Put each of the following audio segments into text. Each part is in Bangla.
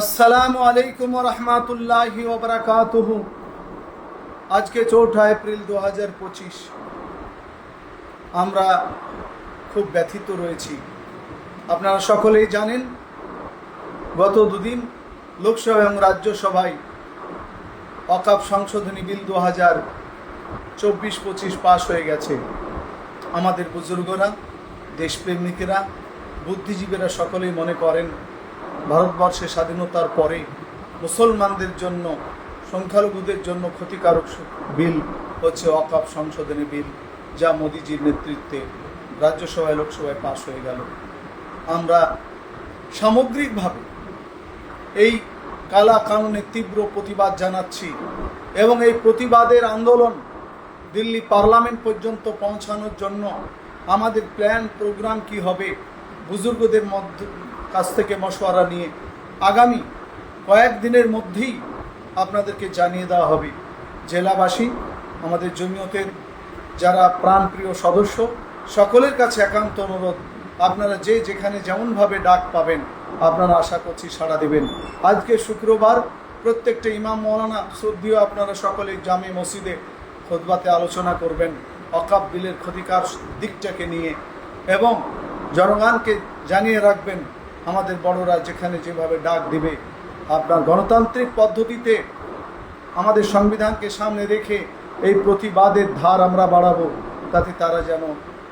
আসসালামু আলাইকুম রহমাতুল্লাহি ওবরাকাতুহ আজকে চৌঠা এপ্রিল দু হাজার পঁচিশ। আমরা খুব ব্যথিত রয়েছি। আপনারা সকলেই জানেন, গত দুদিন লোকসভা এবং রাজ্যসভায় অকাপ সংশোধনী বিল দু হাজার চব্বিশ পঁচিশ পাশ হয়ে গেছে। আমাদের বুজুর্গরা, দেশপ্রেমিকেরা, বুদ্ধিজীবীরা সকলেই মনে করেন ভারতবর্ষের স্বাধীনতার পরে মুসলমানদের জন্য, সংখ্যালঘুদের জন্য ক্ষতিকারক বিল হচ্ছে অকাপ সংশোধনী বিল, যা মোদিজির নেতৃত্বে রাজ্যসভায়, লোকসভায় পাশ হয়ে গেল। আমরা সামগ্রিকভাবে এই কালা কানুনের তীব্র প্রতিবাদ জানাচ্ছি এবং এই প্রতিবাদের আন্দোলন দিল্লি পার্লামেন্ট পর্যন্ত পৌঁছানোর জন্য আমাদের প্ল্যান, প্রোগ্রাম কি হবে বুজুর্গদের মধ্য, কাছ থেকে মশওয়ারা নিয়ে আগামী কয়েকদিনের মধ্যেই আপনাদেরকে জানিয়ে দেওয়া হবে। জেলাবাসী, আমাদের জমিয়তের যারা প্রাণপ্রিয় সদস্য, সকলের কাছে একান্ত অনুরোধ, আপনারা যে যেখানে যেমনভাবে ডাক পাবেন, আপনারা আশা করছি সাড়া দেবেন। আজকে শুক্রবার প্রত্যেকটা ইমাম মৌলানা, শ্রদ্ধীয় আপনারা সকলে জামে মসজিদে খোদবাতে আলোচনা করবেন অকাব বিলের ক্ষতিকার দিকটাকে নিয়ে এবং জনগণকে জানিয়ে রাখবেন, আমাদের বড়রা যেখানে যেভাবে ডাক দিবে, আপনার গণতান্ত্রিক পদ্ধতিতে আমাদের সংবিধানকে সামনে রেখে এই প্রতিবাদের ধার আমরা বাড়াবো, তাতে তারা যেন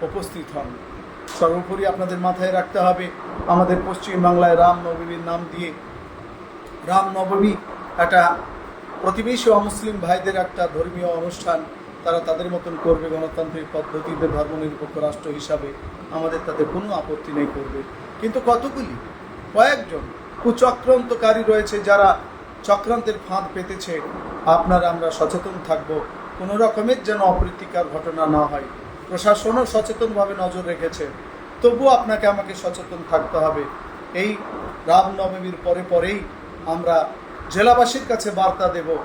উপস্থিত হন। সর্বোপরি আপনাদের মাথায় রাখতে হবে, আমাদের পশ্চিমবাংলায় রাম নবমীর নাম দিয়ে রামনবমী একটা প্রতিবেশী অমুসলিম ভাইদের একটা ধর্মীয় অনুষ্ঠান। তারা তাদের মতন করবে গণতান্ত্রিক পদ্ধতিতে ধর্মনিরপেক্ষ রাষ্ট্র হিসাবে। আমাদের তাতে কোনো আপত্তি নেই করবে। কিন্তু কতগুলি? কয়েকজন কুচক্রান্তকারী রয়েছে যারা চক্রান্তের ফাঁদ পেতেছে। আপনারা আমরা সচেতন থাকব। কোনো রকমের যেন অপ্রীতিকর ঘটনা না হয়। প্রশাসনও সচেতনভাবে নজর রেখেছে। তবুও আপনাকে আমাকে সচেতন থাকতে হবে। এই রামনবমীর পরে পরেই আমরা জেলাবাসীর কাছে বার্তা দেব।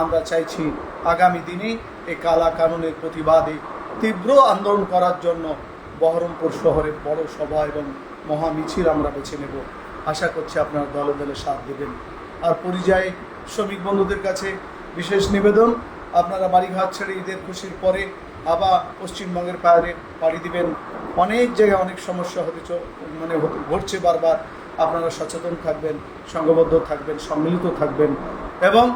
আমরা চাইছি আগামী দিনে এই কালা কানুনের প্রতিবাদে তীব্র আন্দোলন করার জন্য বহরমপুর শহরে বড় সভা এবং মহা মিছিল আমরা বেছে নেব। আশা করছি আপনারা দলে দলে সাথ দেবেন। আর পরিযায়ী শ্রমিক বন্ধুদের কাছে বিশেষ নিবেদন, আপনারা বাড়িঘাট ছেড়ে ঈদের খুশির পরে আবার পশ্চিমবঙ্গের পায়ে পাড়ি দিবেন। অনেক জায়গায় অনেক সমস্যা হতে মানে ঘটছে বারবার। আপনারা সচেতন থাকবেন, সংঘবদ্ধ থাকবেন, সম্মিলিত থাকবেন এবং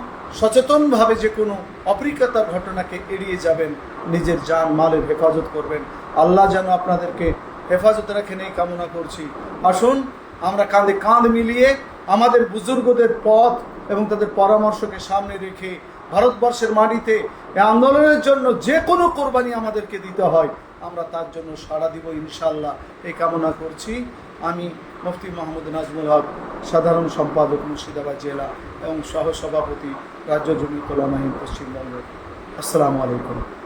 সচেতনভাবে যে কোনো অপ্রিকতার ঘটনাকে এড়িয়ে যাবেন, নিজের যান মালের হেফাজত করবেন। আল্লাহ যেন আপনাদেরকে হেফাজত রাখেন এই কামনা করছি। আসুন, আমরা কাঁধে কাঁধ মিলিয়ে আমাদের বুজুর্গদের পথ এবং তাদের পরামর্শকে সামনে রেখে ভারতবর্ষের মাটিতে এই আন্দোলনের জন্য যে কোনো কোরবানি আমাদেরকে দিতে হয়, আমরা তার জন্য সাড়া দিব ইনশাল্লাহ এই কামনা করছি। আমি মুফতি মাহমুদ নাজমুল হক। সাধারণ সম্পাদক মুর্শিদাবাদ জেলা এবং সহসভাপতি রাজ্য জমি তোলামাহিন পশ্চিমবঙ্গ। আসসালামু আলাইকুম।